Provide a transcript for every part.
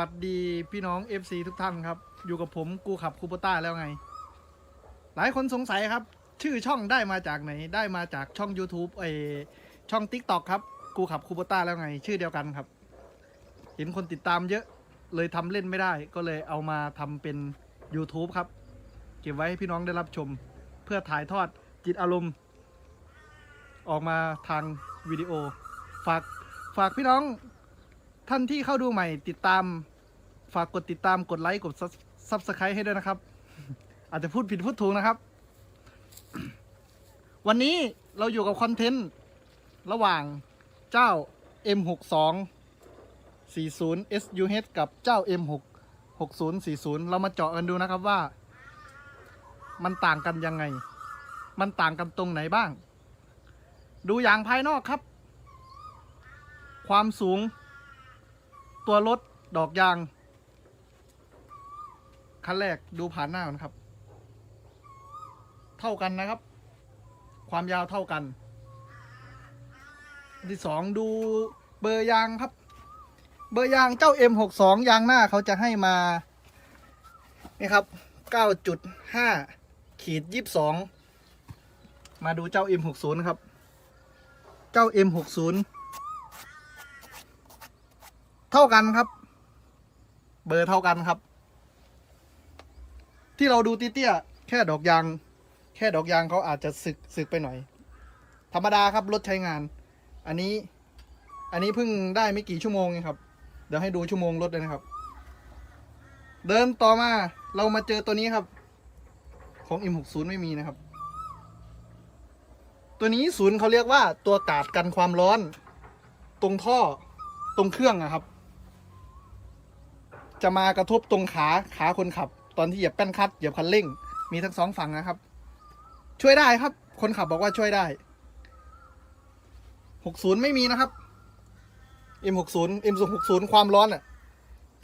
วัสดีพี่น้อง FC ทุกท่านครับ อยู่กับผมกูขับคูปต้าแล้วไง หลายคนสงสัยครับ ชื่อช่องได้มาจากไหน ได้มาจากช่อง YouTube เออช่อง TikTok ครับ กูขับคูปต้าแล้วไง ชื่อเดียวกันครับ เห็นคนติดตามเยอะเลยทำเล่นไม่ได้ ก็เลยเอามาทำเป็น YouTube ครับ เก็บไว้ให้พี่น้องได้รับชม เพื่อถ่ายทอดจิตอารมณ์ ออกมาทางวิดีโอ ฝากฝากพี่น้องท่านที่เข้าดูใหม่ติดตาม ฝากกดติดตามกดไลค์กดซับสไครต์ให้ด้วยนะครับ อาจจะพูดผิดพูดถูกนะครับ วันนี้เราอยู่กับคอนเทนต์ ระหว่างเจ้า M62 40 SUH กับเจ้า M6 6040 เรามาเจาะกันดูนะครับว่า มันต่างกันยังไง มันต่างกันตรงไหนบ้าง ดูอย่างภายนอกครับ ความสูง ตัวรถดอกยาง คันแรกดูผ่านหน้าก่อนครับ เท่ากันนะครับ ความยาวเท่ากัน ที่สองดูเบอร์ยางครับ เบอร์ยางเจ้า M62 ยางหน้าเขาจะให้มา นี่ครับ 9.5 ขีด 22 มาดูเจ้า M60 นะครับ เจ้า M60 เท่ากันครับ เบอร์เท่ากันครับ ที่เราดูเตี้ยๆแค่ดอกยาง แค่ดอกยางเขาอาจจะสึกสึกไปหน่อย ธรรมดาครับรถใช้งาน อันนี้ อันนี้เพิ่งได้ไม่กี่ชั่วโมงเองครับ เดี๋ยวให้ดูชั่วโมงรถเลยนะครับ เดินต่อมาเรามาเจอตัวนี้ครับ ของ M60 ไม่มีนะครับ ตัวนี้ศูนย์เขาเรียกว่าตัวกาดกันความร้อน ตรงท่อตรงเครื่องอะครับ จะมากระทบตรงขาขาคนขับ ตอนที่เหยียบแป้นคลัตช์เหยียบคันเร่ง มีทั้งสองฝั่งนะครับ ช่วยได้ครับ คนขับบอกว่าช่วยได้ 60 ไม่มีนะครับ M60 M60 ความร้อนอะ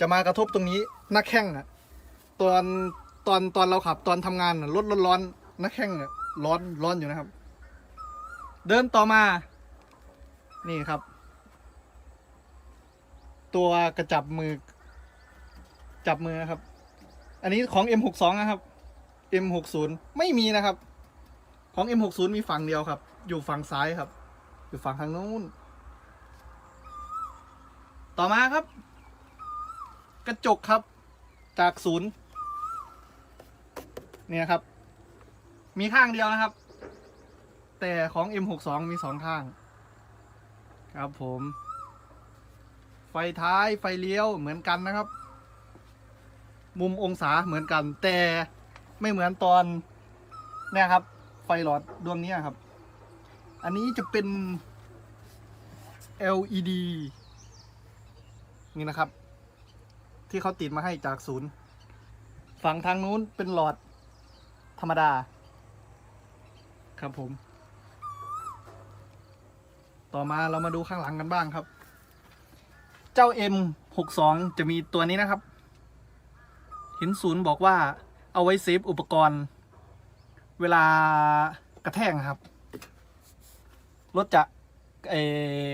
จะมากระทบตรงนี้หน้าแข้งอะ ตอนตอนตอนเราขับตอนทำงานรถร้อนๆหน้าแข้งอะร้อนร้อนอยู่นะครับ เดินต่อมา นี่ครับ ตัวกระจับมือ จับมือนะครับ อันนี้ของ M62 นะครับ M60 ไม่มีนะครับ ของ M60 มีฝั่งเดียวครับ อยู่ฝั่งซ้ายครับ อยู่ฝั่งทางนู้น ต่อมาครับ กระจกครับ จากศูนย์เนี่ยครับ มีข้างเดียวนะครับ แต่ของ M62 มีสองข้าง ครับผม ไฟท้ายไฟเลี้ยวเหมือนกันนะครับ มุมองศาเหมือนกัน แต่ไม่เหมือนตอนเนี่ยครับ ไฟหลอดดวงนี้ครับ อันนี้จะเป็น LED นี่นะครับ ที่เขาติดมาให้จากศูนย์ ฝั่งทางนู้นเป็นหลอดธรรมดา ครับผม ต่อมาเรามาดูข้างหลังกันบ้างครับ เจ้า M62 จะมีตัวนี้นะครับ ห็นศูนย์บอกว่าเอาไว้เซฟอุปกรณ์ เวลากระแทกครับ รถจะเออ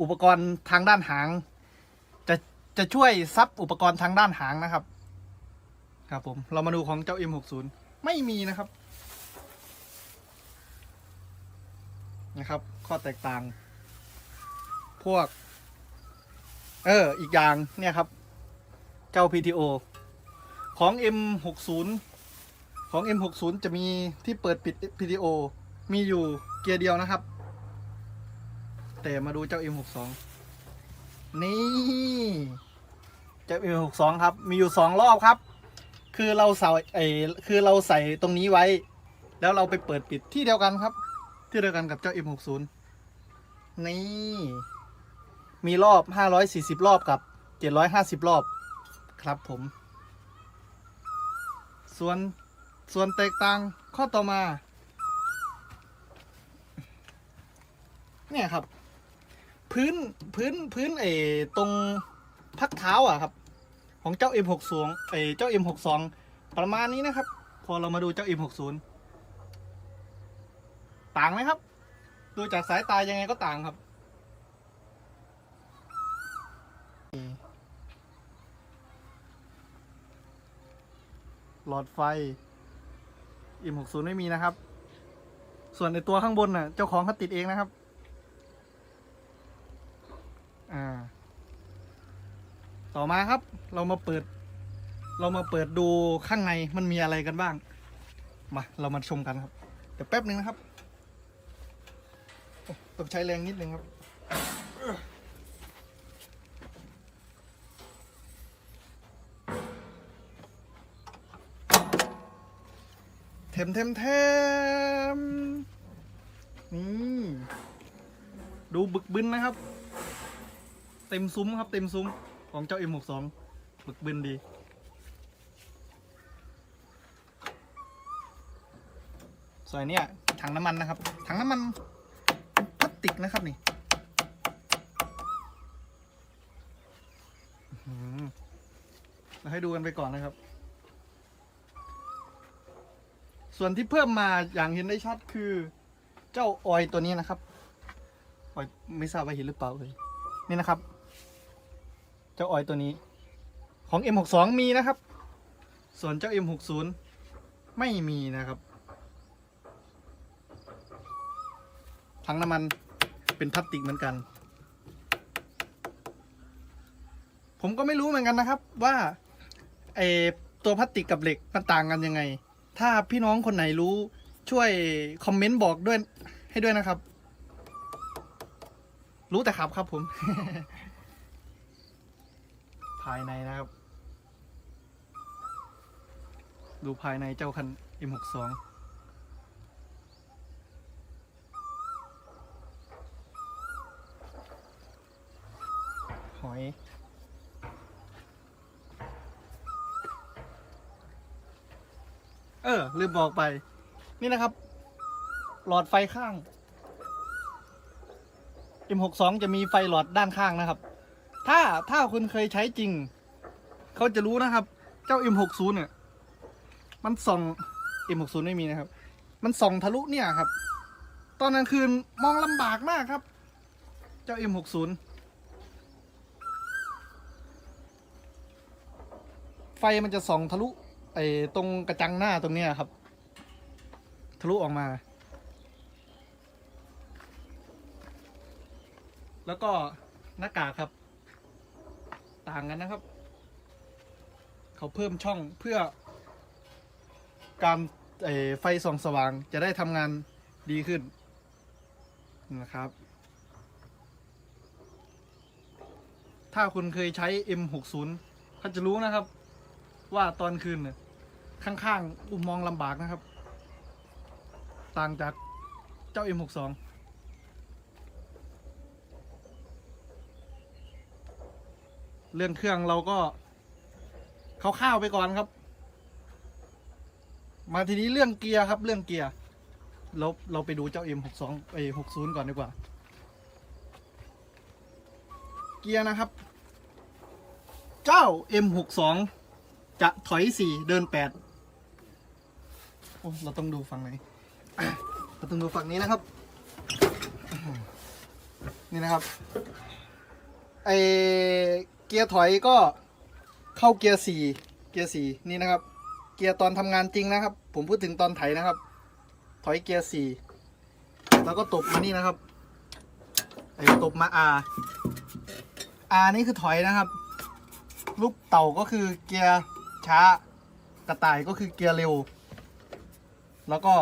อุปกรณ์ทางด้านหาง จะจะช่วยซับอุปกรณ์ทางด้านหางนะครับ ครับผม เรามาดูของเจ้า M60 ไม่มีนะครับ นะครับ ข้อแตกต่าง พวก เออ อีกอย่างเนี่ยครับ เจ้า PTO ของ M60 ของ M60 จะมีที่เปิดปิด PTO มีอยู่เกียร์เดียวนะครับ แต่มาดูเจ้า M62 นี่เจ้า M62 ครับ มีอยู่สองรอบครับ คือเราใส่ไอคือเราใส่ตรงนี้ไว้ แล้วเราไปเปิดปิดที่เดียวกันครับ ที่เดียวกันกับเจ้า M60 นี่ มีรอบ 540 รอบกับ 750 รอบ ครับผม ส่วนส่วนแตกต่างข้อต่อมา เนี่ยครับ พื้นพื้นพื้นเอตรงพักเท้าอะครับ ของเจ้า M62 เออเจ้า M62 ประมาณนี้นะครับ พอเรามาดูเจ้า M60 ต่างไหมครับ ดูจากสายตายังไงก็ต่างครับ หลอดไฟ M60 ไม่มีนะครับ ส่วนในตัวข้างบนน่ะ เจ้าของเขาติดเองนะครับ อ่า ต่อมาครับ เรามาเปิด เรามาเปิดดูข้างในมันมีอะไรกันบ้าง มา เรามาชมกันครับ เดี๋ยวแป๊บหนึ่งนะครับ ต้องใช้แรงนิดนึงครับ เทมเทมเทมนี่ดูบึกบึนนะครับ เต็มซุ้มครับ เต็มซุ้มของเจ้า M62 บึกบึนดีส่วนเนี้ยถังน้ำมันนะครับ ถังน้ำมันพลาสติกนะครับนี่เราให้ดูกันไปก่อนนะครับ ส่วนที่เพิ่มมาอย่างเห็นได้ชัดคือ เจ้าออยตัวนี้นะครับออยไม่ทราบว่าเห็นหรือเปล่าเลยนี่นะครับ เจ้าออยตัวนี้ ของ M62 มีนะครับ ส่วนเจ้า M60 ไม่มีนะครับถังน้ำมันเป็นพลาสติกเหมือนกัน ผมก็ไม่รู้เหมือนกันนะครับว่าไอตัวพลาสติกกับเหล็กมันต่างกันยังไง ถ้าพี่น้องคนไหนรู้ช่วยคอมเมนต์บอกด้วยให้ด้วยนะครับ รู้แต่ขับครับผม ภายในนะครับ ดูภายในเจ้าคัน M62 หอย เออ ลืมบอกไป นี่นะครับ หลอดไฟข้าง M62 จะมีไฟหลอดด้านข้างนะครับ ถ้าถ้าคุณเคยใช้จริง เขาจะรู้นะครับ เจ้า M60 เนี่ย มันส่อง M60 ไม่มีนะครับ มันส่องทะลุเนี่ยครับ ตอนกลางคืนมองลำบากมากครับ เจ้า M60 ไฟมันจะส่องทะลุ ไอ้ตรงกระจังหน้าตรงเนี้ยครับ ทะลุออกมา แล้วก็หน้ากากครับ ต่างกันนะครับ เขาเพิ่มช่องเพื่อ การไฟส่องสว่างจะได้ทำงานดีขึ้นนะครับ ถ้าคุณเคยใช้ M60 เขาจะรู้นะครับ ว่าตอนคืนเนี่ย ข้างๆอุมมองลำบากนะครับ ต่างจากเจ้า M62 เรื่องเครื่องเราก็คร่าวๆไปก่อนครับ มาทีนี้เรื่องเกียร์ครับ เรื่องเกียร์เราเราไปดูเจ้า M62 ไอ้60ก่อนดีกว่า เกียร์นะครับ เจ้า M62 จะถอยสี่เดินแปด อ้เราต้องดูฝั่งไหนเราต้องดูฝั่งนี้นะครับ นี่นะครับไอเกียร์ถอยก็เข้าเกียร์สี่เกียร์สี่นี่นะครับ เกียร์ตอนทำงานจริงนะครับ ผมพูดถึงตอนไถนะครับ ถอยเกียร์สี่แล้วก็ตบมานี่นะครับไอตบมา R R นี่คือถอยนะครับ ลูกเต่าก็คือเกียร์ช้ากระต่ายก็คือเกียร์เร็ว แล้วก็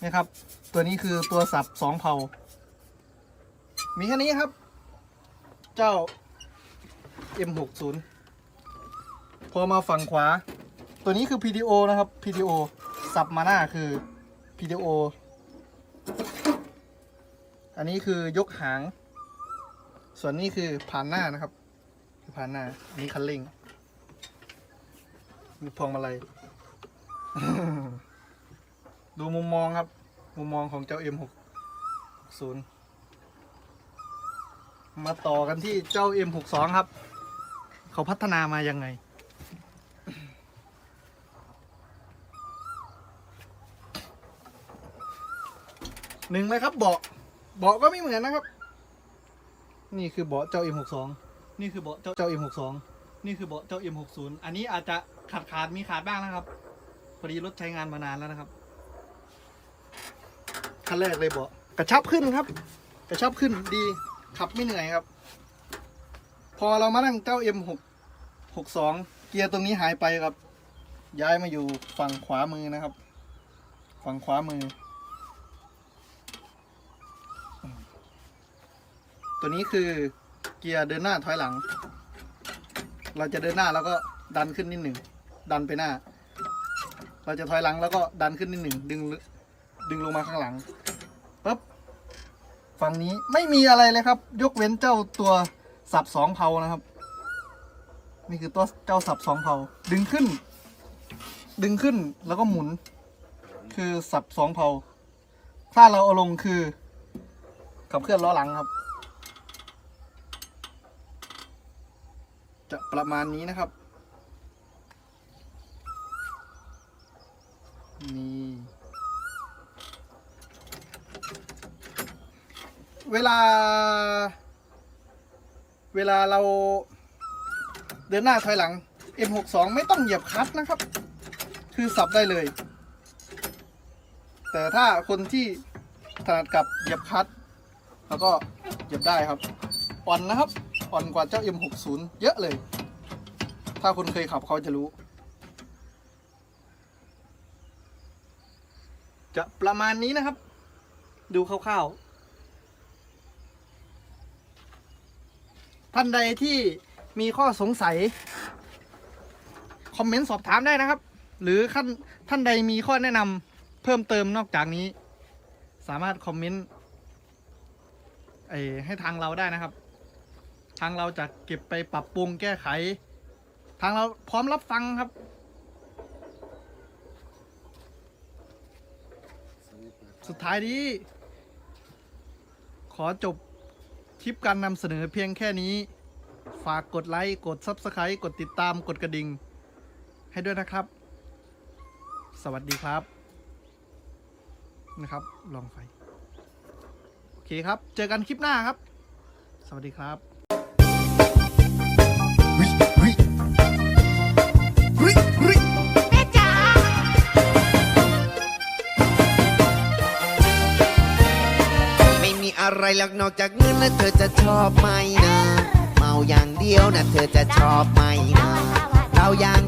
นี่ครับ ตัวนี้คือตัวสับสองเผา มีแค่นี้ครับ เจ้า M60 พอมาฝั่งขวา ตัวนี้คือ PTO นะครับ PTO สับมาหน้าคือ PTO อันนี้คือยกหาง ส่วนนี้คือผ่านหน้านะครับ คือผ่านหน้าอันนี้คันเร่งมีพวงมาลัย ดูมุมมองครับ มุมมองของเจ้า M60 มาต่อกันที่เจ้า M62 ครับ เขาพัฒนามายังไง หนึ่งเลยครับเบาะเบาะก็ไม่เหมือนนะครับ นี่คือเบาะเจ้า M62 นี่คือเบาะเจ้าเจ้า M62 นี่คือเบาะเจ้า M60 อันนี้อาจจะขาดขาดมีขาดบ้างนะครับ พอดีรถใช้งานมานานแล้วนะครับ คันแรกเลยบอกกระชับขึ้นครับ กระชับขึ้นดีขับไม่เหนื่อยครับ พอเรามานั่งเจ้า M6 62 เกียร์ตรงนี้หายไปครับ ย้ายมาอยู่ฝั่งขวามือนะครับ ฝั่งขวามือ ตัวนี้คือเกียร์เดินหน้าถอยหลัง เราจะเดินหน้าแล้วก็ดันขึ้นนิดหนึ่งดันไปหน้า เราจะถอยหลังแล้วก็ดันขึ้นนิดหนึ่งดึง ดึงลงมาข้างหลังปุ๊บฝั่งนี้ไม่มีอะไรเลยครับ ยกเว้นเจ้าตัวสับสองเพานะครับ นี่คือตัวเจ้าสับสองเพาดึงขึ้น ดึงขึ้นแล้วก็หมุน คือสับสองเพาถ้าเราเอาลงคือขับเคลื่อนล้อหลังครับ จะประมาณนี้นะครับ เวลา เวลาเราเดินหน้าถอยหลัง M62 ไม่ต้องเหยียบคลัตช์นะครับ คือสับได้เลย แต่ถ้าคนที่ถนัดกับเหยียบคลัตช์แล้วก็เหยียบได้ครับ อ่อนนะครับ อ่อนกว่าเจ้า M60 เยอะเลย ถ้าคนเคยขับเขาจะรู้ จะประมาณนี้นะครับ ดูคร่าวๆ ท่านใดที่มีข้อสงสัย คอมเมนต์สอบถามได้นะครับ หรือท่านท่านใดมีข้อแนะนำเพิ่มเติมนอกจากนี้ สามารถคอมเมนต์ให้ทางเราได้นะครับ ทางเราจะเก็บไปปรับปรุงแก้ไข ทางเราพร้อมรับฟังครับสุดท้ายนี้ ขอจบ ลิปการนำเสนอเพียงแค่นี้ ฝากกดไลค์ กด Subscribe กดติดตามกดกระดิ่ง ให้ด้วยนะครับ สวัสดีครับ นะครับ ลองไฟ โอเคครับ เจอกันคลิปหน้าครับ สวัสดีครับ อะไรหรอกนอกจากเงินและเธอจะชอบไหมนะ เมาอย่างเดียวนะเธอจะชอบไหมนะเราอย่าง